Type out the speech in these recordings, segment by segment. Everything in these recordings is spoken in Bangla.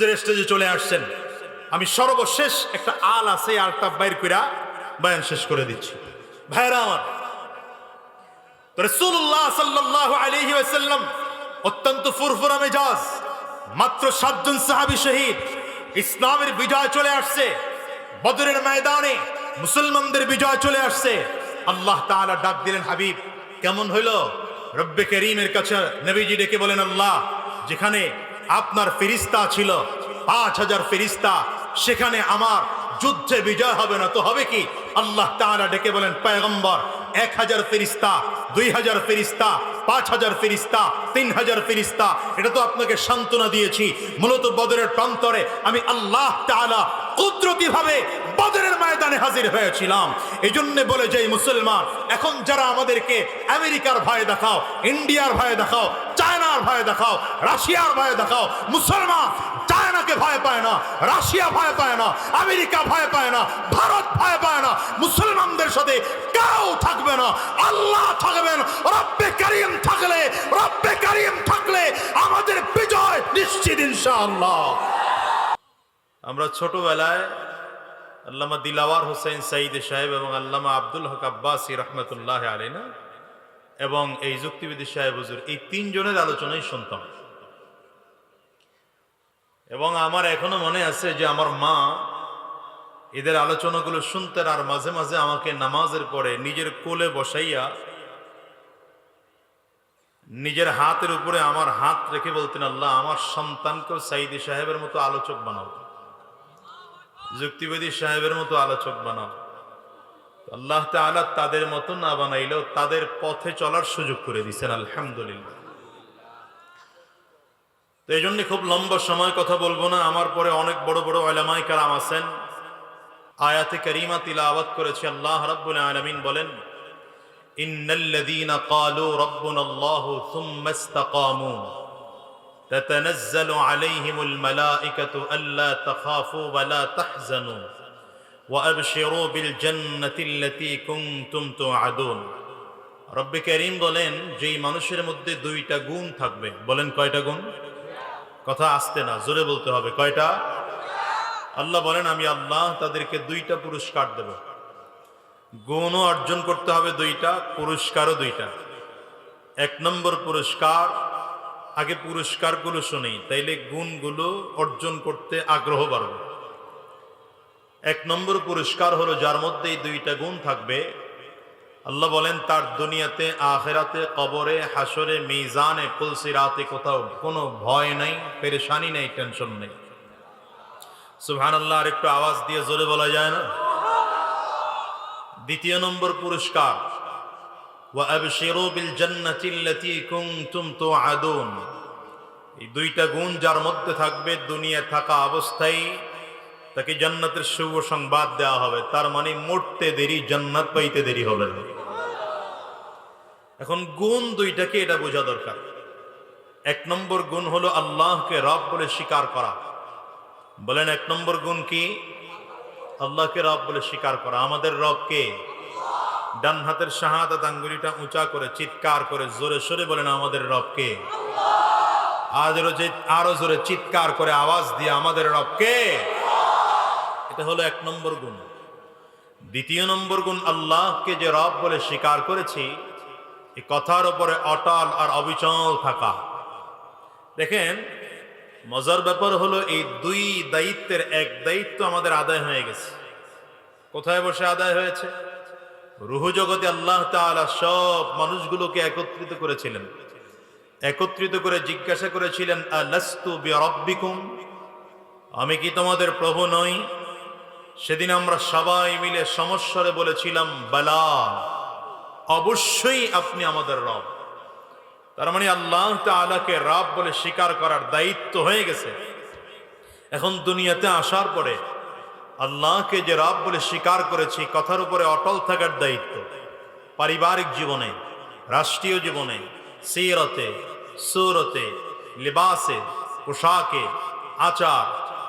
স্টেজে চলে আসছেন। আমি সর্বশেষ একটা আল আছে আলটা বাইর কইরা বয়ান শেষ করে দিচ্ছি। ভাইরা আমার, তো রাসূলুল্লাহ সাল্লাল্লাহু আলাইহি ওয়াসাল্লাম অত্যন্ত ফুরফুরা মেজাজ, মাত্র সাতজন সাহাবী শহীদ, ইসলামের বিজয় চলে আসছে, বদরের ময়দানে মুসলমানদের বিজয় চলে আসছে। আল্লাহ তাআলা ডাক দিলেন, হাবিব, কেমন হইল? রব্বে করিমের কাছে নবীজি ডেকে বলেন, আল্লাহ, যেখানে আপনার ফিরিস্তা ছিল। পাঁচ হাজার ফেরিস্তা। সেখানে আমার যুদ্ধে বিজয় হবে না তো হবে কি? আল্লাহ তাআলা ডেকে বলেন পয়গম্বর এক হাজার ফেরিস্তা, দুই হাজার ফেরিস্তা, পাঁচ হাজার ফেরিস্তা, তিন হাজার ফেরিস্তা, এটা তো আপনাকে সান্ত্বনা দিয়েছি। মূলত বদরের প্রান্তরে আমি আল্লাহ তাআলা কুদরতি ভাবে বদরের ময়দানে হাজির হয়েছিলাম। এই জন্য বলে যে মুসলমান, এখন যারা আমাদেরকে আমেরিকার ভয় দেখাও, ইন্ডিয়ার ভয় দেখাও চায়নার ভয় দেখাও, রাশিয়ার ভয় দেখাও, মুসলমান চায়নাকে ভয় পায় না, রাশিয়া ভয় পায় না, আমেরিকা ভয় পায় না, ভারত ভয় পায় না, মুসলমানদের সাথে কেউ থাকবে না, আল্লাহ থাকবেন, রব্বে করিম থাকলে, রব্বে করিম থাকলে আমাদের বিজয় নিশ্চিত ইনশাআল্লাহ। আমরা ছোটবেলায় আল্লামা দিলাওয়ার হোসেন সাইদ সাহেব এবং আল্লামা আব্দুল হক আব্বাসী রহমতুল্লাহ আলীনা এবং এই যুক্তিবিদ সাহেব হুজুর, এই তিনজনের আলোচনাই শুনতাম। এবং আমার এখনও মনে আছে যে আমার মা এদের আলোচনাগুলো শুনতেন আর মাঝে মাঝে আমাকে নামাজের পরে নিজের কোলে বসাইয়া নিজের হাতের উপরে আমার হাত রেখে বলতেন, আল্লাহ, আমার সন্তানকে সাইদি সাহেবের মতো আলোচক বানাও। যুক্তিবাদী সাহেবের মতো আলোচক বানাও। আল্লাহ তাআলা তাদের মতো না বানাইলেও তাদের পথে চলার সুযোগ করে দিচ্ছেন আলহামদুলিল্লাহ তো এই জন্য খুব লম্বা সময় কথা বলবো না আমার পরে অনেক বড় বড় আলামাই কালাম আছেন আয়াতে করিমা তিলাওয়াত করেছে আল্লাহ রাব্বুল আলামিন বলেন ইন্নাল্লাযীনা ক্বালু রাব্বুনাল্লাহু থুম্মা ইসতাকামু تتنزل عليهم الملائكة ألا تخافوا ولا تحزنوا ওয়াবশিরু বিল জান্নাতিল্লাতি কুনতুম তুআদুন। রব্বে করিম বলেন, যেই মানুষের মধ্যে দুইটা গুণ থাকবে। বলেন কয়টা গুণ? কথা আসতে না, জোরে বলতে হবে, কয়টা? আল্লাহ বলেন, আমি আল্লাহ তাদেরকে দুইটা পুরস্কার দেব। গুণও অর্জন করতে হবে দুইটা, পুরস্কারও দুইটা। এক নম্বর পুরস্কার, আগে পুরস্কারগুলো শুনেই, তাইলে গুণগুলো অর্জন করতে আগ্রহ বাড়বে। এক নম্বর পুরস্কার হলো যার মধ্যে দুইটা গুণ থাকবে। আল্লাহ বলেন, তার দুনিয়াতে, আখেরাতে, কবরে হাসরে মিজানে কুলসিরাতে কোথাও কোনো ভয় নাই, পেরেশানি নেই, টেনশন নেই। সুহান আল্লাহ আর একটু আওয়াজ দিয়ে জোরে বলা যায় না? দ্বিতীয় নম্বর পুরস্কার এই দুইটা গুণ যার মধ্যে থাকবে দুনিয়া থাকা অবস্থায় তাকে জান্নাতের শুভ সংবাদ দেওয়া হবে। তার মানে মরতে দেরি, জান্নাত পাইতে দেরি হবে এখন গুণ দুইটাকে এটা বোঝা দরকার। এক নম্বর গুণ হলো আল্লাহকে রব বলে স্বীকার করা। বলেন এক নম্বর গুণ কি? আল্লাহকে রব বলে স্বীকার করা। আমাদের রবকে ডান হাতের শাহাদাত আঙ্গুলিটা উঁচা করে, চিৎকার করে, জোরে সরে বলেন, আমাদের রবকে আরও জোরে চিৎকার করে, আওয়াজ দিয়ে, আমাদের রবকে এটা হলো এক নম্বর গুণ। দ্বিতীয় নম্বর গুণ আল্লাহকে যে রব বলে স্বীকার করেছি এই কথার উপরে অটল আর অবিচল থাকা। দেখেন, মজার ব্যাপার হলো এই দুই দায়িত্বের এক দায়িত্ব আমাদের আদায় হয়ে গেছে। কোথায় বসে আদায় হয়েছে? রুহ জগতে আল্লাহ তাআলা সব মানুষগুলোকে একত্রিত করেছিলেন। একত্রিত করে জিজ্ঞাসা করেছিলেন আমি কি তোমাদের প্রভু নই? সেদিন আমরা সবাই মিলে সমস্যারে বলেছিলাম, বালা, অবশ্যই আপনি আমাদের রব। তার মানে আল্লাহ তাআলাকে রব বলে স্বীকার করার দায়িত্ব হয়ে গেছে। এখন দুনিয়াতে আসার পরে আল্লাহকে যে রব বলে স্বীকার করেছি, কথার উপরে অটল থাকার দায়িত্ব। পারিবারিক জীবনে, রাষ্ট্রীয় জীবনে, সিরতে, সুরতে, লিবাসে, পোশাকে, আচার,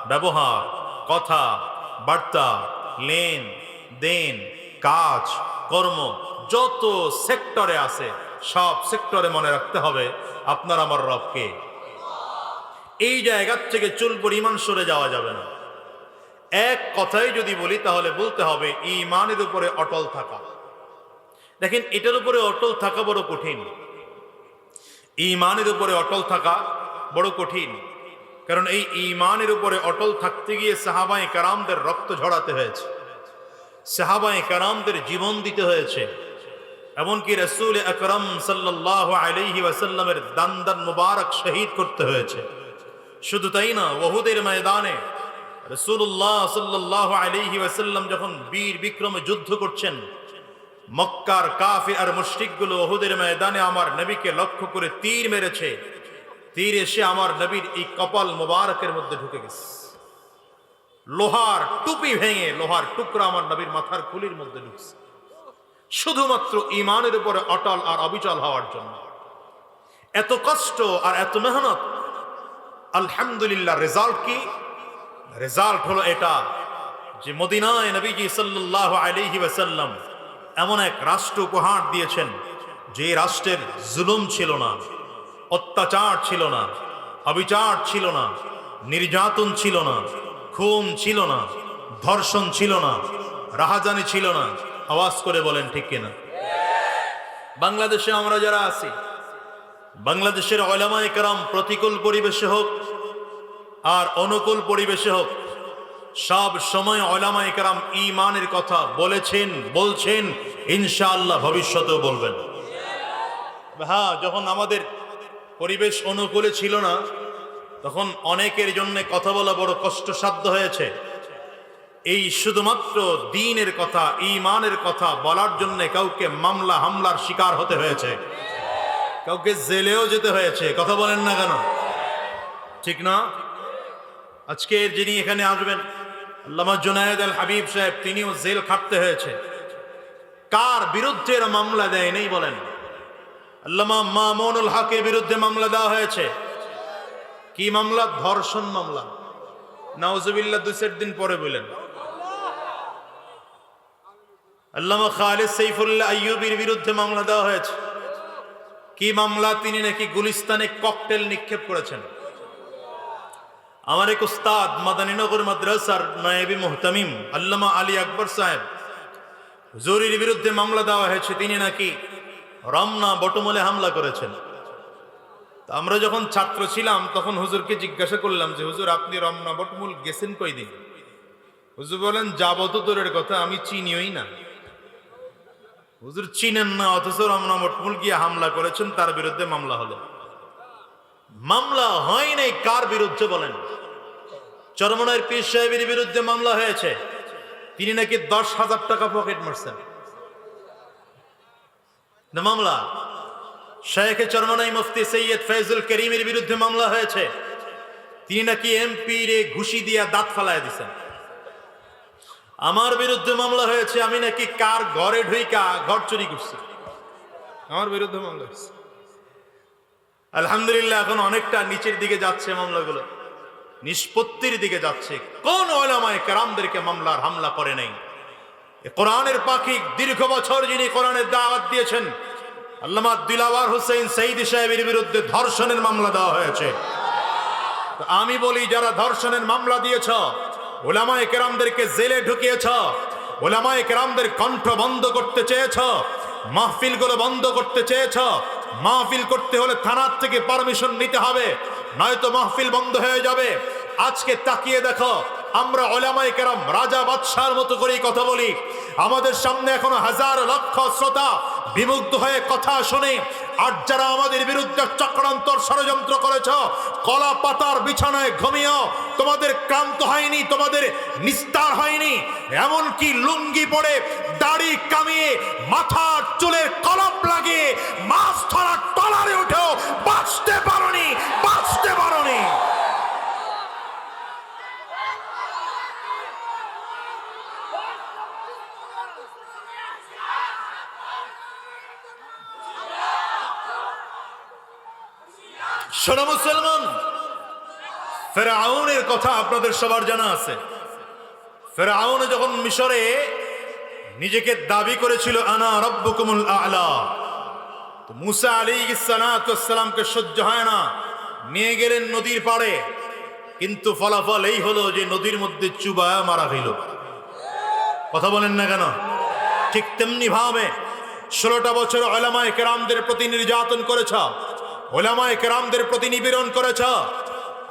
ব্যবহার, কথা বার্তা, লেন, দেন, কাজ, কর্ম, যত সেক্টরে আছে, সব সেক্টরে মনে রাখতে হবে আপনার আমার রবকে। এই জায়গার থেকে চুল পরিমাণ সরে যাওয়া যাবে না। এক কথাই যদি বলি, তাহলে বলতে হবে ইমানের উপরে অটল থাকা। দেখেন, এটার উপরে অটল থাকা বড় কঠিন। ইমানের উপরে অটল থাকা বড় কঠিন। কারণ এই ইমানের উপরে অটল থাকতে গিয়ে সাহাবাই কারামদের রক্ত ঝরাতে হয়েছে। সাহাবাই কারামদের জীবন দিতে হয়েছে। এমনকি রসুল আকরম সাল্লাহ আলহি ওয়াসাল্লামের দান দান মুবারক শহীদ করতে হয়েছে। শুধু তাই না ওহুদের ময়দানে রসুল্লাহ সাল্লাহ আলহি ওয়াসাল্লাম যখন বীর বিক্রমে যুদ্ধ করছেন, মক্কার কাফি আর মুশরিকগুলো ওহুদের ময়দানে আমার নবীকে লক্ষ্য করে তীর মেরেছে। তীর এসে আমার নবীর এই কপাল মোবারকের মধ্যে ঢুকে গেছে। লোহার টুপি ভেঙে, লোহার টুকরা আমার নবীর মাথার খুলির মধ্যে ঢুকছে। শুধুমাত্র ইমানের উপরে অটল আর অবিচল হওয়ার জন্য। এত কষ্ট আর এত মেহনত। আলহামদুলিল্লাহ, রেজাল্ট কি? রেজাল্ট হলো এটা যে মদিনায় নবীজি সাল্লাল্লাহু আলাইহি ওয়াসাল্লাম এমন এক রাষ্ট্র উপহার দিয়েছেন যে রাষ্ট্রের জুলুম ছিল না। অত্যাচার ছিল না, অবিচার ছিল না, নির্যাতন ছিল না, খুন ছিল না, ধর্ষণ ছিল না, রাহাজানি ছিল না। আওয়াজ করে বলেন, ঠিক কিনা? বাংলাদেশে আমরা যারা আছি, বাংলাদেশের ওলামায়ে কেরাম প্রতিকূল পরিবেশে হোক আর অনুকূল পরিবেশে হোক, সব সময় ওলামায়ে কেরাম ইমানের কথা বলেছেন, বলছেন, ইনশাআল্লাহ ভবিষ্যতেও বলবেন। হ্যাঁ যখন আমাদের পরিবেশ অনুকূলে ছিল না। তখন অনেকের জন্য কথা বলা বড় কষ্টসাধ্য হয়েছে। এই শুধুমাত্র দিনের কথা ইমানের কথা বলার জন্য কাউকে মামলা, হামলার শিকার হতে হয়েছে। কাউকে জেলেও যেতে হয়েছে। কথা বলেন না কেন? ঠিক না? আজকে যিনি এখানে আসবেন, আল্লামা জুনায়দ আল হাবিব সাহেব, তিনিও জেল খাটতে হয়েছে। কার বিরুদ্ধে মামলা দেয় নেই বলেন? আল্লামা মামুনুল হকের বিরুদ্ধে মামলা দেওয়া হয়েছে। কি মামলা? ধর্ষণ মামলা। নাউজুবিল্লাহ, দুই চার দিন পরে বলেন। আল্লামা খালিদ সাইফুল্লাহ আইয়ুবির বিরুদ্ধে মামলা দেওয়া হয়েছে। কি মামলা? তিনি নাকি গুলিস্তানে ককটেল নিক্ষেপ করেছেন। আমার এক উস্তাদ মাদানীনগর মাদ্রাসার নায়েবি মোহতামিম আল্লামা আলী আকবর সাহেব জরির বিরুদ্ধে মামলা দেওয়া হয়েছে। তিনি নাকি রমনা বটমলে হামলা করেছেন। আমরা যখন ছাত্র ছিলাম, তখন হুজুরকে জিজ্ঞাসা করলাম যে, হুজুর, আপনি রমনা বটমূল গেছেন কয়দিন? হুজুর বলেন, যাব তো দূরের কথা, আমি চিনিওই না। হুজুর চিনেন না, অথচ রমনা বটমূল গিয়ে হামলা করেছেন, তার বিরুদ্ধে মামলা হলো। মামলা হয় নাই, কার বিরুদ্ধে বলেন? চরমনার পীর সাহেবের বিরুদ্ধে মামলা হয়েছে। তিনি নাকি দশ হাজার টাকা পকেট মারছেন। না মামলা। শেখে চরমনাই মুফতি সৈয়দ ফৈজুল করিমের বিরুদ্ধে মামলা হয়েছে। তিনি নাকি এমপি রে ঘুষি দিয়া দাঁত ফালায় দিছেন। আমার বিরুদ্ধে মামলা হয়েছে আমি নাকি কার ঘরে ঢুইকা ঘর চুরি করছি। আমার বিরুদ্ধে মামলা হয়েছে। আলহামদুলিল্লাহ এখন অনেকটা নিচের দিকে যাচ্ছে মামলাগুলো। নিষ্পত্তির দিকে যাচ্ছে। কোন ওলামায় কেরামদেরকে মামলার হামলা করে নাই। কোরআনের পাখি দীর্ঘ বছর যিনি কোরআনের দাওয়াত দিয়েছেন, আল্লামা দিলাওয়ার হোসেন সঈদ সাহেবের বিরুদ্ধে ধর্ষণের মামলা দেওয়া হয়েছে। আমি বলি, যারা ধর্ষণের মামলা দিয়েছ, ওলামায় কেরামদেরকে জেলে ঢুকিয়েছ, ওলামায় কেরামদের কণ্ঠ বন্ধ করতে চেয়েছ, মাহফিলগুলো বন্ধ করতে চেয়েছ, মাহফিল করতে হলে থানার থেকে পারমিশন নিতে হবে, নয়তো মাহফিল বন্ধ হয়ে যাবে। আজকে তাকিয়ে দেখো আমরা ওলামাই কেরাম, রাজা বাদশার মতো করেই কথা বলি। আমাদের সামনে এখনও হাজার লক্ষ শ্রোতা বিমুগ্ধ হয়ে কথা শুনে, আর যারা আমাদের বিরুদ্ধে চক্রান্তর ষড়যন্ত্র করেছ, কলা পাতার বিছানায় ঘুমিয়েও, তোমাদের ক্লান্ত হয়নি, তোমাদের নিস্তার হয়নি, এমনকি লুঙ্গি পরে দাড়ি কামিয়ে, মাথার চুলের কলপ লাগিয়ে, মাছ ধরার টলারে উঠেও বাঁচতে পারোনি বাঁচতে পারোনি শোনো মুসলমান, ফেরাউনের কথা আপনাদের সবার জানা আছে। ফেরাউন যখন মিশরে নিজেকে দাবি করেছিল, আনা রব্বুকুমুল আলা তো মুসা আলী সালামকে সহ্য হয় না। নিয়ে গেলেন নদীর পাড়ে, কিন্তু ফলাফল এই হলো যে নদীর মধ্যে চুবায়া মারা হইল কথা বলেন না কেন? ঠিক তেমনি ভাবে ষোলোটা বছর ওলামায় কেরামদের প্রতি নির্যাতন করেছ। ওলামায় কেরামদের প্রতি নিপীড়ন করেছ।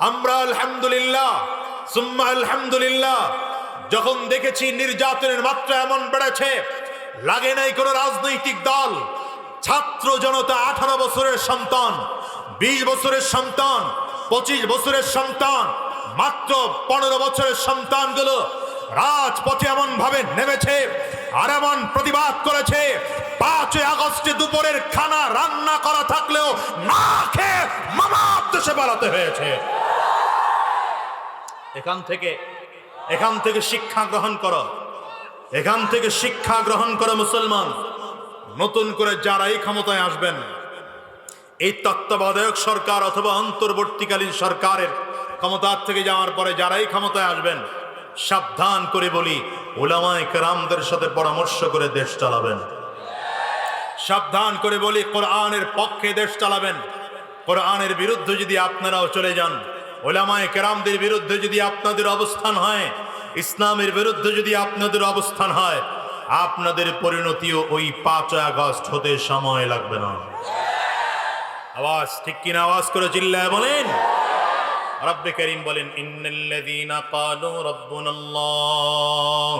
আমরা আলহামদুলিল্লাহ, সুম্মা আলহামদুলিল্লাহ, যখন দেখেছি নির্যাতনের মাত্রা এমন বেড়েছে, লাগে নাই কোনো রাজনৈতিক দল, ছাত্র জনতা আঠারো বছরের সন্তান, বিশ বছরের সন্তান, পঁচিশ বছরের সন্তান, মাত্র পনেরো বছরের সন্তানগুলো রাজপথে এমন ভাবে নেমেছে আর এমন প্রতিবাদ করেছে পাঁচই আগস্টে দুপুরের খানা রান্না করা থাকলেও না খেয়ে মামার দেশে বেড়াতে হয়েছে। এখান থেকে এখান থেকে শিক্ষা গ্রহণ করো। এখান থেকে শিক্ষা গ্রহণ করো মুসলমান। নতুন করে যারাই ক্ষমতায় আসবেন, এই তত্ত্বাবধায়ক সরকার অথবা অন্তর্বর্তীকালীন সরকারের ক্ষমতার থেকে যাওয়ার পরে যারাই ক্ষমতায় আসবেন, সাবধান করে বলি ওলামায় কেরামদের সাথে পরামর্শ করে দেশ চালাবেন। সাবধান করে বলি, কোরআনের পক্ষে দেশ চালাবেন। কোরআনের বিরুদ্ধে যদি আপনারাও চলে যান, ওলামায় কেরামদের বিরুদ্ধে যদি আপনাদের অবস্থান হয়, ইসলামের বিরুদ্ধে যদি আপনাদের অবস্থান হয়, আপনাদের পরিণতিও ওই পাঁচ আগস্ট হতে সময় লাগবে না। আওয়াজ, ঠিক কিনা আওয়াজ করে চিল্লায় বলেন? রব্বে করিম বলেন, ইন্নাল্লাযীনা ক্বালু রাব্বুনাল্লাহ।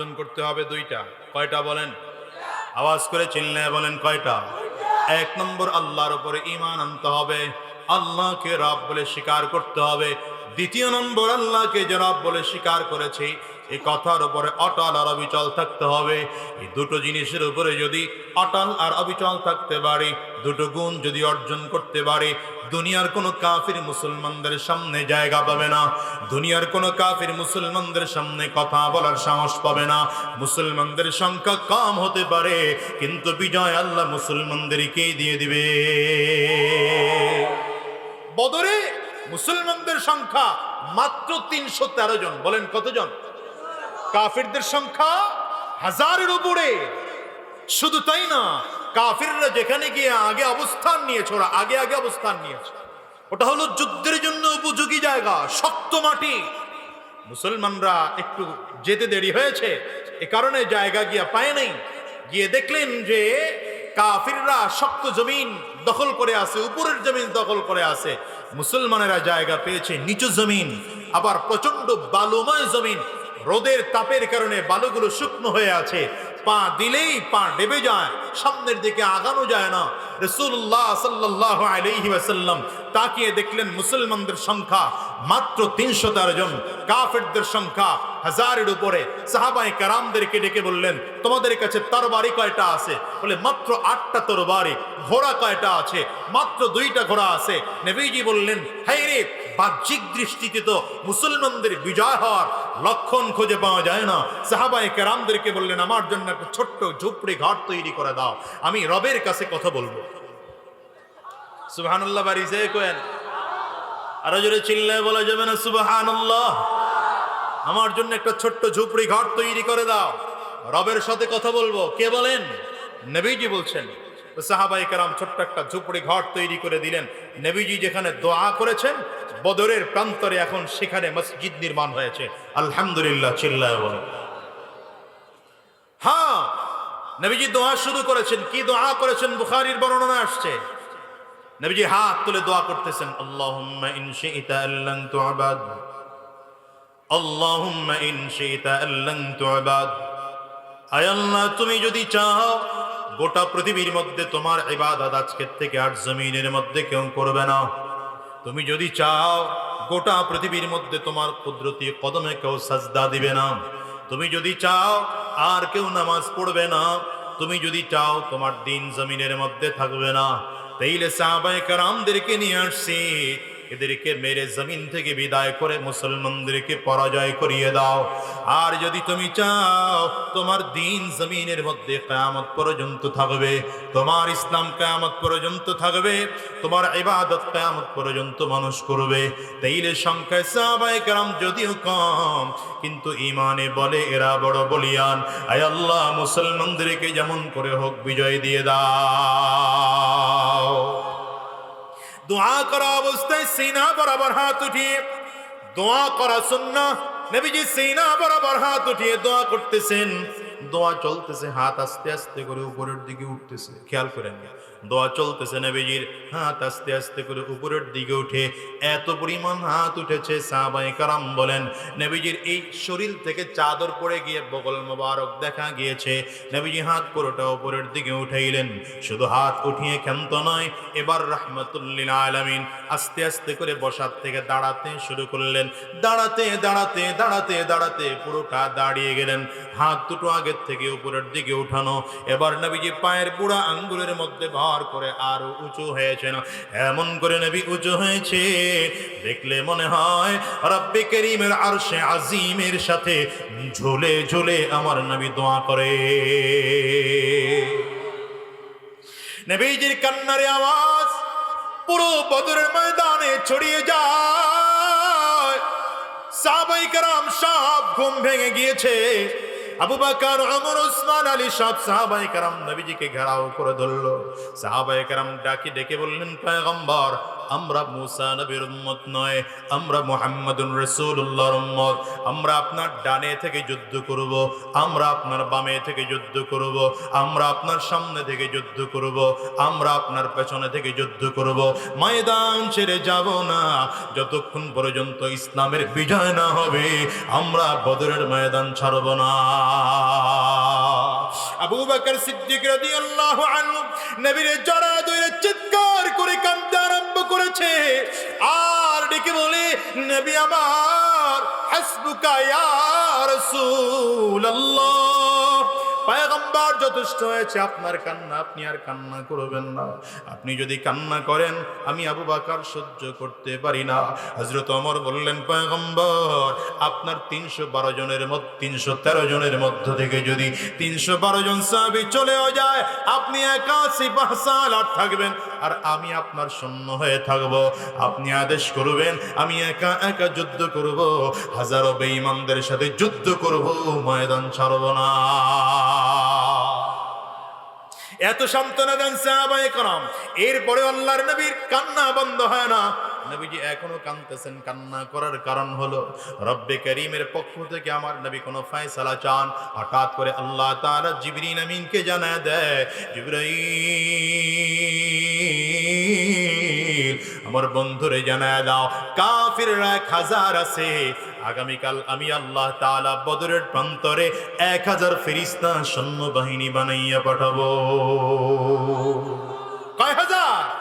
অর্জন করতে হবে দুইটা। কয়টা বলেন? আওয়াজ করে চিল্লায় বলেন, কয়টা? এক নম্বর, আল্লাহর উপরে ইমান আনতে হবে। আল্লাহকে রব বলে স্বীকার করতে হবে। দ্বিতীয় নম্বর, আল্লাহকে যে রব বলে স্বীকার করেছে এই কথার উপরে অটল আর অবিচল থাকতে হবে। এই দুটো জিনিসের উপরে যদি অটল আর অবিচল থাকতে পারে দুটো গুণ যদি অর্জন করতে পারে, দুনিয়ার কোনো কাফির মুসলমানদের সামনে জায়গা পাবে না। দুনিয়ার কোনো কাফির মুসলমানদের সামনে কথা বলার সাহস পাবে না। মুসলমানদের সংখ্যা কম হতে পারে, কিন্তু বিজয় আল্লাহ মুসলমানদেরকে দিয়ে দিবে। বদরে মুসলমানদের সংখ্যা মাত্র তিনশো তেরো জন। বলেন কতজন? কাফিরদের সংখ্যা হাজারের উপরে। শুধু তাই না কাফিররা যেখানে গিয়ে আগে অবস্থান নিয়েছে, ওরা আগে আগে অবস্থান নিয়েছে। ওটা হলো যুদ্ধের জন্য উপযোগী জায়গা, শক্ত মাটি। মুসলমানরা একটু যেতে দেরি হয়েছে, এ কারণে জায়গা গিয়া পায় নাই। গিয়ে দেখলেন যে কাফিররা শক্ত জমিন দখল করে আছে, উপরের জমিন দখল করে আছে। মুসলমানেরা জায়গা পেয়েছে, নিচু জমিন, আবার প্রচণ্ড বালুময় জমিন। রোদের তাপের কারণে বালুগুলো শুকনো হয়ে আছে। পা দিলেই পা ডেবে যায়, সামনের দিকে আগানো যায় না। রসুল্লাহ সাল্লাহ আলহি ওয়াসাল্লাম তাকিয়ে দেখলেন মুসলমানদের সংখ্যা মাত্র তিনশো তেরো জন, কাফেরদের সংখ্যা হাজারের উপরে। সাহাবাই কারামদেরকে ডেকে বললেন, তোমাদের কাছে তরবারি কয়টা আছে? বলে, মাত্র আটটা তরবারি, ঘোড়া কয়টা আছে? মাত্র দুইটা ঘোড়া আছে। নবীজি বললেন হাই রে বাহ্যিক দৃষ্টিতে তো মুসলমানদের বিজয় হওয়ার লক্ষণ খুঁজে পাওয়া যায় না। সাহাবাই কেরামদেরকে বললেন, আমার জন্য একটা ছোট্ট ঝুপড়ি ঘর তৈরি করে দাও। আমি রবের কাছে কথা বলব। সুবহানাল্লাহ, বাড়ি যে কোয়েন। আরও জোরে চিল্লায় বলা যাবে না, সুবহানাল্লাহ। আমার জন্য একটা ছোট্ট ঝুপড়ি ঘর তৈরি করে দাও। রবের সাথে কথা বলব। কে বলেন? নবীজি বলছেন সাহাবাই কারাম ছোট্ট একটা ঝুপড়ি ঘর তৈরি করে দিলেন। নবীজি যেখানে দোয়া করেছেন, বদরের প্রান্তরে এখন সেখানে মসজিদ নির্মাণ হয়েছে। আলহামদুলিল্লাহ, চিল্লায় বলেন হ্যাঁ নবীজি দোয়া শুরু করেছেন। কি দোয়া করেছেন? বুখারির বর্ণনা আসছে। নবীজি হাত তুলে দোয়া করতেছেন, আল্লাহুম্মা ইন শি'তা আল্লান তু'বাদ, আল্লাহুম্মা ইন শি'তা আল্লান তু'বাদ। আয় আল্লাহ, তুমি যদি চাও গোটা পৃথিবীর মধ্যে তোমার ইবাদত আজকের থেকে আর জমিনের মধ্যে কেউ করবে না। তুমি যদি চাও, গোটা পৃথিবীর মধ্যে তোমার কুদরতি কদমে কেউ সাজদা দিবে না। তুমি যদি চাও, আর কেউ নামাজ পড়বে না। তুমি যদি চাও, তোমার দিন জমিনের মধ্যে থাকবে না। তাইলে সাহাবায়ে কারামদেরকে নিয়ে আসছি এদেরকে মেরে জমিন থেকে বিদায় করে মুসলমানদেরকে পরাজয় করিয়ে দাও। আর যদি তুমি চাও তোমার দিন জমিনের মধ্যে কেয়ামত পর্যন্ত থাকবে, তোমার ইসলাম কেয়ামত পর্যন্ত থাকবে, তোমার ইবাদত কেয়ামত পর্যন্ত মানুষ করবে। তাইলে সংখ্যায় সাহাবায়ে কেরাম যদিও কম, কিন্তু ইমানে বলে এরা বড় বলিয়ান। আয় আল্লাহ, মুসলমানদেরকে যেমন করে হোক বিজয় দিয়ে দাও। দোয়া করা অবস্থায় সিনা বরাবর হাত উঠিয়ে দোয়া করা সুন্না নবীজি সিনা বরাবর হাত উঠিয়ে দোয়া করতেছেন দোয়া চলতেছে হাত আস্তে আস্তে করে উপরের দিকে উঠতেছে খেয়াল করেন দোয়া চলতেছে নবীজির। হাত আস্তে আস্তে করে উপরের দিকে উঠে এত পরিমাণ হাত উঠেছে সাহাবাই কারাম বলেন। নবীজির এই শরীর থেকে চাদর পড়ে গিয়ে বগল মোবারক দেখা গিয়েছে। নবীজি হাত পুরোটা উপরের দিকে উঠাইলেন। শুধু হাত উঠিয়ে ক্ষান্ত নয়, এবার রহমতুল্লিল আলামিন আস্তে আস্তে করে বসার থেকে দাঁড়াতে শুরু করলেন। দাঁড়াতে দাঁড়াতে দাঁড়াতে দাঁড়াতে পুরোটা দাঁড়িয়ে গেলেন। হাত দুটো আগের থেকে উপরের দিকে উঠানো। এবার নবীজি পায়ের বুড়া আঙ্গুলের মধ্যে ভর করে আরও উঁচু হয়েছে না এমন করে নবী উঁচু হয়েছে। দেখলে মনে হয় রব্বে করিমের আরশে আজিমের সাথে ঝুলে ঝুলে আমার নবী দোয়া করে। নবীজির কান্নারে আওয়াজ পুরো বদরের ময়দানে ছড়িয়ে যায়। সাহাবাই কারাম সব ঘুম ভেঙে গিয়েছে। আবু বাকার, ওমর ওসমান আলী সব সাহাবাই কারাম নবীজিকে ঘেরাও করে ধরলো। সাহাবাই কারাম ডাকি, ডেকে বললেন, পয়গম্বর আমরা মুসা নবীর উম্মত নয়, আমরা মুহাম্মাদুর রাসূলুল্লাহর উম্মত। আমরা আপনার ডানে থেকে যুদ্ধ করব, আমরা আপনার বামে থেকে যুদ্ধ করব, আমরা আপনার সামনে থেকে যুদ্ধ করব, আমরা আপনার পেছনে থেকে যুদ্ধ করব। ময়দান ছেড়ে যাব না, যতক্ষণ পর্যন্ত ইসলামের বিজয় না হবে, আমরা বদরের ময়দান ছাড়ব না। আবু বকর সিদ্দিক রাদিয়াল্লাহু আনহু নবীর জড়া ধরে চিৎকার করে আরম্ভ করেছে। আর ডেকে বলে নবী আমার হাসবুকা ইয়া রাসূলুল্লাহ। পায়গম্বর যথেষ্ট হয়েছে, আপনার কান্না আপনি আর কান্না করবেন না। আপনি যদি কান্না করেন, আমি আবু বাকার সহ্য করতে পারি না। হজরত অমর বললেন, পায়গম্বর, আপনার তিনশো বারো জনের মধ্যে, তিনশো তেরো জনের মধ্য থেকে যদি তিনশো বারো জন সাহাবি চলেও যায়, আপনি একা সিপাহসাল আর থাকবেন। আর আমি আপনার শূন্য হয়ে থাকব। আপনি আদেশ করবেন, আমি একা একা যুদ্ধ করব। হাজারো বেঈমানদের সাথে যুদ্ধ করব, ময়দান ছাড়ব না। এত সান্ত্বনা দেন সাহাবায়ে کرام এরপরে আল্লাহর নবীর কান্না বন্ধ হয় না নবীজি এখনো কাঁদতেছেন কান্না করার কারণ হলো রব্বে করিমের পক্ষ থেকে আমার নবী কোনো ফয়সালা চান হঠাৎ করে আল্লাহ তাআলা জিবরিল আমিনকে জানায় দেয় জিবরাইল আমার বন্ধুরে জানায় দাও কাফিররা এক হাজার আছে আগামীকাল আমি আল্লাহ তাআলা বদরের প্রান্তরে এক হাজার ফেরিস্তা সৈন্য বাহিনী বানাইয়া পাঠাবো। কয় হাজার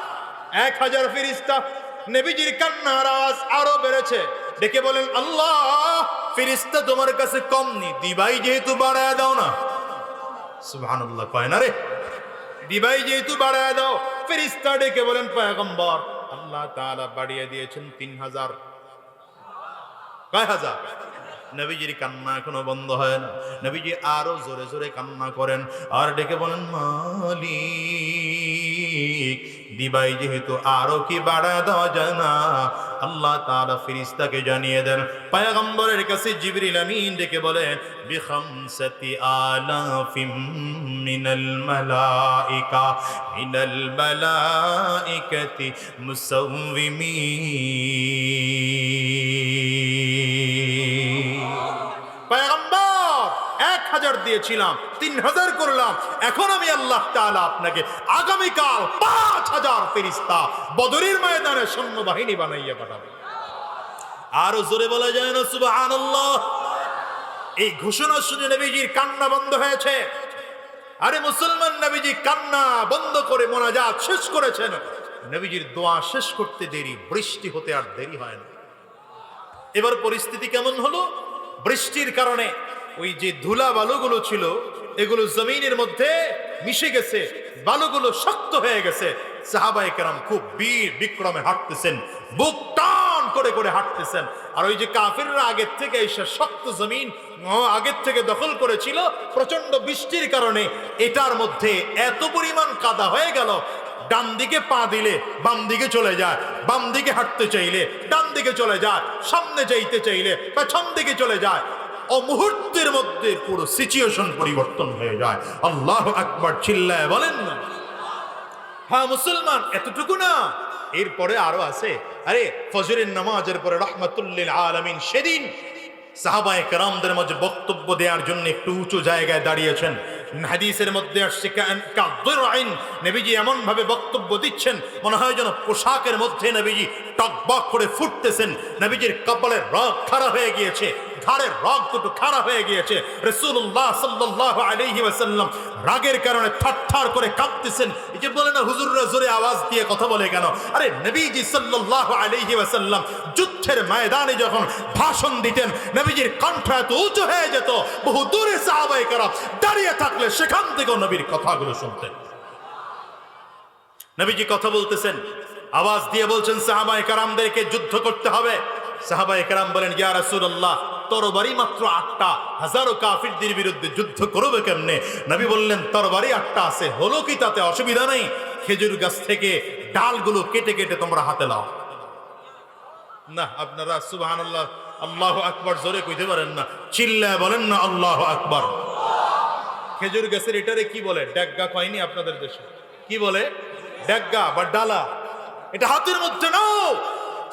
এক হাজার ফেরিস্তা। নবীজির কান্নার আওয়াজ আরও বেড়েছে। ডেকে বলেন, আল্লাহ, ফেরিস্তা তোমার কাছে কম নি, দিবাই যেহেতু বাড়ায় দাও না। সুবহানাল্লাহ, কয় না রে? দিবাই যেহেতু বাড়ায় দাও। ফেরিস্তা ডেকে বলেন, পয়গম্বর, আল্লাহ তাআলা বাড়িয়ে দিয়েছেন তিন হাজার। কয় হাজার? নবীজির কান্না এখনও বন্ধ হয় না। নবীজি আরও জোরে জোরে কান্না করেন। আর ডেকে বলেন, মালিক, দিবাই যেহেতু আরও কি বাড়া দেওয়া যায় না, আল্লাহ তাআলা ফিরিস্তাকে জানিয়ে দেন, পয়গম্বরের কাছে জিবরিল আমিন ডেকে বলেন, বিখামসাতি আলাফিম মিনাল মালাইকা, মিনাল মালাইকাতি মুসাউমিমিন হাজার দিয়েছিলাম, তিন হাজার করলাম। এখন আমি আল্লাহ তাআলা আপনাকে আগামীকাল পাঁচ হাজার ফেরিস্তা বদরের ময়দানে সৈন্য বাহিনী বানাইয়া পাঠাবে। আরও জোরে বলা যায় না, সুবহানাল্লাহ। এই ঘোষণা শুনে নবীজির কান্না বন্ধ হয়েছে। আরে মুসলমান নবীজি কান্না বন্ধ করে মোনাজাত শেষ করেছেন। নবীজির দোয়া শেষ করতে দেরি, বৃষ্টি হতে আর দেরি হয় না। এবার পরিস্থিতি কেমন হলো? বৃষ্টির কারণে ওই যে ধুলা বালুগুলো ছিল, এগুলো জমিনের মধ্যে মিশে গেছে, বালুগুলো শক্ত হয়ে গেছে। সাহাবায়ে কেরাম খুব বীর বিক্রমে হাঁটতেছেন, বুক টান করে করে হাঁটতেছেন। আর ওই যে কাফিররা আগের থেকে এসে শক্ত জমিন আগের থেকে দখল করেছিল প্রচণ্ড বৃষ্টির কারণে। এটার মধ্যে এত পরিমাণ কাদা হয়ে গেল, ডান দিকে পা দিলে বাম দিকে চলে যায়, বাম দিকে হাঁটতে চাইলে, ডান দিকে চলে যায়, সামনে যাইতে চাইলে, পেছন দিকে চলে যায়। ও মুহূর্তের মধ্যে পুরো সিচুয়েশন পরিবর্তন হয়ে যায়। আল্লাহ আকবার চিল্লায় বলেন না। হ্যাঁ মুসলমান, এতটুকু না। এরপরে আরও আছে, আরে, ফজরের নামাজের পরে রহমতুল্লিল আলমিন সেদিন সাহাবায়ে কেরামদের মাঝে বক্তব্য দেওয়ার জন্য একটু উঁচু জায়গায় দাঁড়িয়েছেন। হাদিসের মধ্যে আসছে আইন নবীজি এমন ভাবে বক্তব্য দিচ্ছেন, মনে হয় যেন পোশাকের মধ্যে নবীজি টকবক করে ফুটতেছেন। নবীজির কপালের রগ খারাপ হয়ে গিয়েছে। ঘাড়ের রগ দুটো খারাপ হয়ে গিয়েছে। রসুল্লাহ সাল্লাহ আলহি ওয়াসাল্লাম রাগের কারণে থরথর করে কাঁপতেছেন এই যে বলে না, হুজুররা জোরে আওয়াজ দিয়ে কথা বলে কেন? আরে নবীজি সাল্লাহ আলহি ওয়াসাল্লাম যুদ্ধের ময়দানে যখন ভাষণ দিতেন, নবীজির কণ্ঠ এত উঁচু হয়ে যেত, বহু দূরে সাহাবাই কারাম দাঁড়িয়ে থাকলে সেখান থেকেও নবীর কথাগুলো শুনতেন। নবীজি কথা বলতেছেন, আওয়াজ দিয়ে বলছেন, সাহাবায়ে কারামদেরকে যুদ্ধ করতে হবে। সাহাবাই কারাম বলেন, ইয়া রাসূলুল্লাহ তরবারি মাত্র আটটা। হাজারো কাফিরদের বিরুদ্ধে যুদ্ধ করবে কেমনে? নবী বললেন, তরবারি আটটা আছে, হলো কি তাতে অসুবিধা নেই? খেজুর গাছ থেকে ডালগুলো কেটে কেটে তোমরা হাতে লাও না, আপনারা, সুবহানাল্লাহ, আল্লাহ আকবার, জোরে কইতে পারেন না। চিল্লায় বলেন না, আল্লাহ আকবার। খেজুর গাছের এটারে কি বলে? ড্যাগগা কয়নি আপনাদের দেশে? কি বলে? ড্যাগগা বা ডালা? এটা হাতের মধ্যে নাও।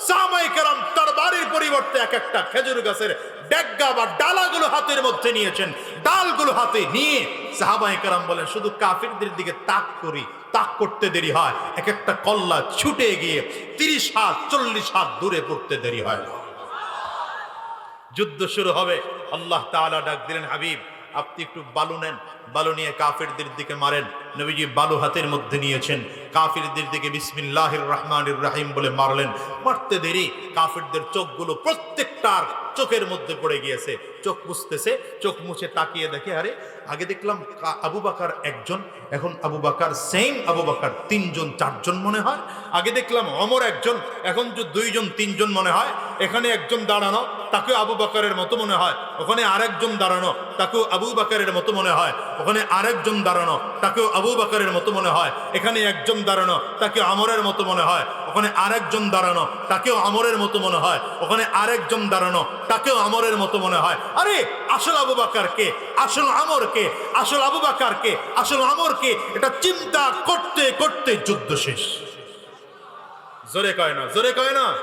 সামাই কারাম তার বাড়ির পরিবর্তে এক একটা খেজুর গাছের ড্যাগগা বা ডালাগুলো হাতের মধ্যে নিয়েছেন। ডালগুলো হাতে নিয়ে সাহাবাহিক কারাম বলেন, শুধু কাফিরদের দিকে তাক করি, তাক করতে দেরি হয়। এক একটা কল্লা ছুটে গিয়ে তিরিশ হাত, চল্লিশ হাত দূরে পড়তে দেরি হয়। যুদ্ধ শুরু হবে। আল্লাহ তালা ডাক দিলেন, হাবিব আপনি একটু বালু নেন, বালু নিয়ে কাফিরদের দিকে মারেন। নবীজি বালু হাতের মধ্যে নিয়েছেন। কাফিরদের দিকে বিসমিল্লাহির রহমানির রাহিম বলে মারলেন। মারতে দেরি, কাফিরদের চোখগুলো প্রত্যেকটার চোখের মধ্যে পড়ে গিয়েছে। চোখ মুছতেছে চোখ মুছে তাকিয়ে দেখে, আরে আগে দেখলাম আবু বাকার একজন, এখন আবু বাকার সেম আবু বাকার, তিনজন, চারজন মনে হয়। আগে দেখলাম অমর একজন, এখন যে দুইজন, তিনজন মনে হয়। এখানে একজন দাঁড়ানো তাকে আবু বাকারের মতো মনে হয়। ওখানে আরেকজন দাঁড়ানো, তাকেও আবু বাকারের মতো মনে হয়। ওখানে আরেকজন দাঁড়ানো, তাকেও আবু বাকারের মতো মনে হয়। এখানে একজন দাঁড়ানো তাকে আমরের মতো মনে হয়। ওখানে আরেকজন দাঁড়ানো, তাকেও আমরের মতো মনে হয়। ওখানে আরেকজন দাঁড়ানো, তাকেও আমরের মতো মনে হয়। আরে, আসল আবু বাকারকে আসল আমরকে আসল আবু বাকারকে আসল আমরকে এটা চিন্তা করতে করতে যুদ্ধ শেষ। জোরে কয় না, জোরে কয় না।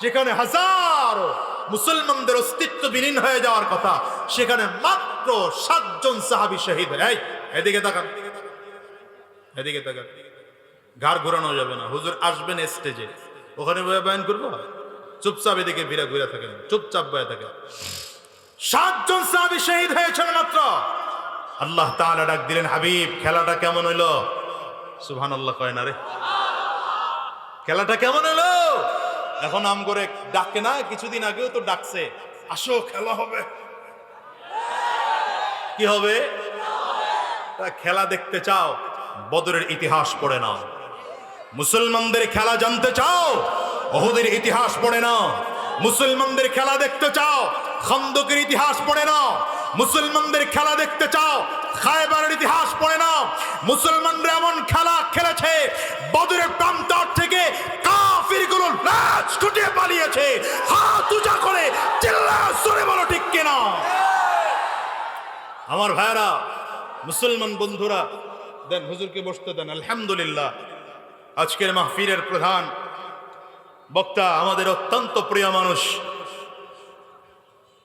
যেখানে হাজারো মুসলমানদের অস্তিত্ব বিলীন হয়ে যাওয়ার কথা, সেখানে মাত্র সাতজন সাহাবি শহীদ এদিকে তাকান। এদিকে তাকান। ঘাড় ঘোরানো যাবে না। হুজুর আসবেন স্টেজে ওখানে বয়ে বয়ান করব? চুপচাপ এদিকে ভিড়া ঘুরে থাকেন চুপচাপ বয়ে থাকেন সাতজন সাহাবি শহীদ হয়েছেন মাত্র। আল্লাহ তাআলা ডাক দিলেন, হাবিব, খেলাটা কেমন হইল? সুবহানাল্লাহ কয় না রে। খেলাটা কেমন হলো এখন আম করে ডাকে না, কিছুদিন আগেও তো ডাকছে। আসো, খেলা হবে। কি হবে? খেলা দেখতে চাও, বদরের ইতিহাস পড়ে নাও। মুসলমানদের খেলা জানতে চাও? ওহুদের ইতিহাস পড়ে নাও। মুসলমানদের খেলা দেখতে চাও? খন্দকের ইতিহাস পড়ে নাও। মুসলমানদের খেলা দেখতে চাও? খায়বারের ইতিহাস পড়ে না মুসলমানরা এমন খেলা খেলেছে, বদরের প্রান্তর থেকে কাফিরগুলো লাশ ছুটিয়ে পালিয়েছে। হাত উঁচা করে চিল্লা সরে বলো, ঠিক কিনা? আমার ভাইরা মুসলমান বন্ধুরা, দেন হুজুরকে বসতে দেন। আলহামদুলিল্লাহ। আজকের মাহফিলের প্রধান বক্তা আমাদের অত্যন্ত প্রিয় মানুষ,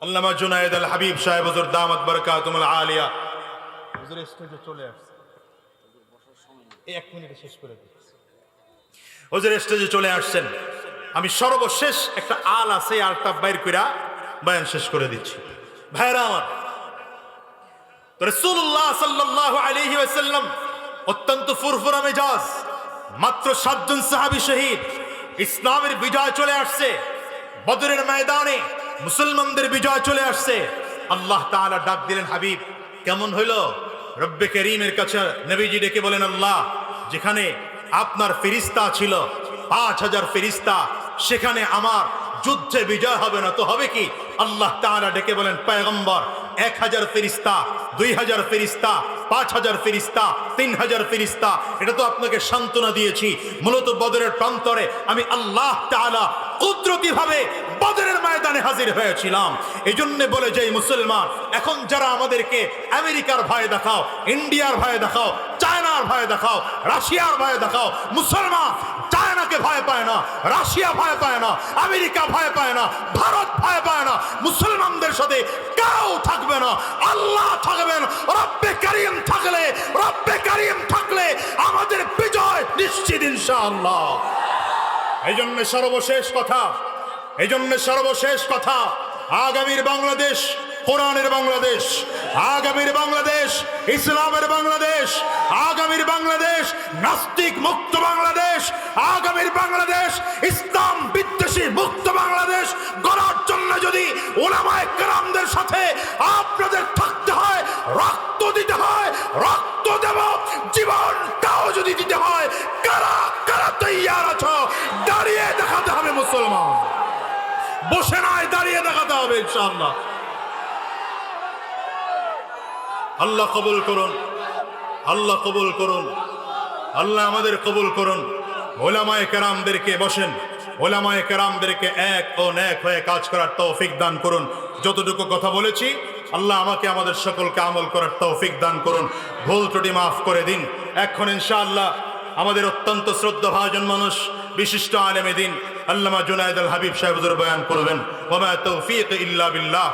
আল্লামা জুনায়েদ আল হাবিব সাহেব, হুজুর দামাত বরকাতুল আলিয়া। হুজুর স্টেজে চলে আসছে। এক মিনিটে শেষ করে হুজুর স্টেজে চলে আসছেন। আমি সর্বশেষ একটা আল আছে আলটা বাইর কইরা বয়ান শেষ করে দিচ্ছি। ভাইরা আমার রসুল্লাহ সাল্লাহ আলহি ওয়াসাল্লাম অত্যন্ত ফুরফুরা মেজাজ মাত্র সাতজন সাহাবি শহীদ। ইসলামের বিজয় চলে আসছে। বদরের ময়দানে মুসলমানদের বিজয় চলে আসছে। আল্লাহ তাআলা ডাক দিলেন, হাবিব, কেমন হইল? রব্বে করিমের কাছে নবীজি ডেকে বলেন, আল্লাহ, যেখানে আপনার ফেরিস্তা ছিল, পাঁচ হাজার ফেরিস্তা, সেখানে আমার যুদ্ধে বিজয় হবে না, তো হবে কি? আল্লাহ তাআলা ডেকে বলেন, পয়গম্বর এক হাজার ফেরিস্তা, দুই হাজার ফেরিস্তা, পাঁচ হাজার ফেরিস্তা, তিন হাজার ফেরিস্তা। এটা তো আপনাকে সান্ত্বনা দিয়েছি। মূলত বদরের প্রান্তরে আমি আল্লাহ তাআলা কুদরতি ভাবে বদরের ময়দানে হাজির হয়েছিলাম। এই জন্য বলে যে মুসলমান, এখন যারা আমাদেরকে আমেরিকার ভয় দেখাও, ইন্ডিয়ার ভয় দেখাও, চায়নার ভয় দেখাও, রাশিয়ার ভয় দেখাও, মুসলমান চায়নাকে ভয় পায় না, রাশিয়া ভয় পায় না, আমেরিকা ভয় পায় না, ভারত ভয় পায় না, মুসলমানদের সাথে কেউ থাকবে না, আল্লাহ থাকবেন, রব্বে কারিম থাকলে, রব্বে কারিম থাকলে আমাদের বিজয় নিশ্চিত ইনশাআল্লাহ। এই জন্য সর্বশেষ কথা এই জন্য সর্বশেষ কথা, আগামীর বাংলাদেশ কোরআনের বাংলাদেশ, আগামীর বাংলাদেশ, ইসলামের বাংলাদেশ, আগামীর বাংলাদেশ, নাস্তিক মুক্ত বাংলাদেশ, আগামীর বাংলাদেশ, ইসলাম বিদ্বেষী মুক্ত বাংলাদেশ গড়ার জন্য যদি ওলামায় কেরামদের সাথে আপনাদের থাকতে হয়, রক্ত দিতে হয়, রক্ত দেব জীবনটাও যদি দিতে হয়, কারা কারা তৈয়ার আছো? দাঁড়িয়ে দেখাতে হবে মুসলমান। বসে নয় দাঁড়িয়ে দেখাতে হবে ইনশাআল্লাহ। আল্লাহ কবুল করুন। আল্লাহ কবুল করুন। আল্লাহ আমাদের কবুল করুন। ওলামায়ে কেরামদেরকে বসেন। ওলামায়ে কেরামদেরকে এক ও ন্যাক হয়ে কাজ করার তৌফিক দান করুন। যতটুকু কথা বলেছি, আল্লাহ আমাকে আমাদের সকলকে আমল করার তৌফিক দান করুন। ভুল ত্রুটি মাফ করে দিন। এখন ইনশাআল্লাহ আমাদের অত্যন্ত শ্রদ্ধা ভাজন মানুষ, বিশিষ্ট আলেমে দিন আল্লামা জুনায়দ আল হাবিব সাহেবুর বয়ান করবেন। ওমা তৌফিক ইল্লা বিল্লাহ।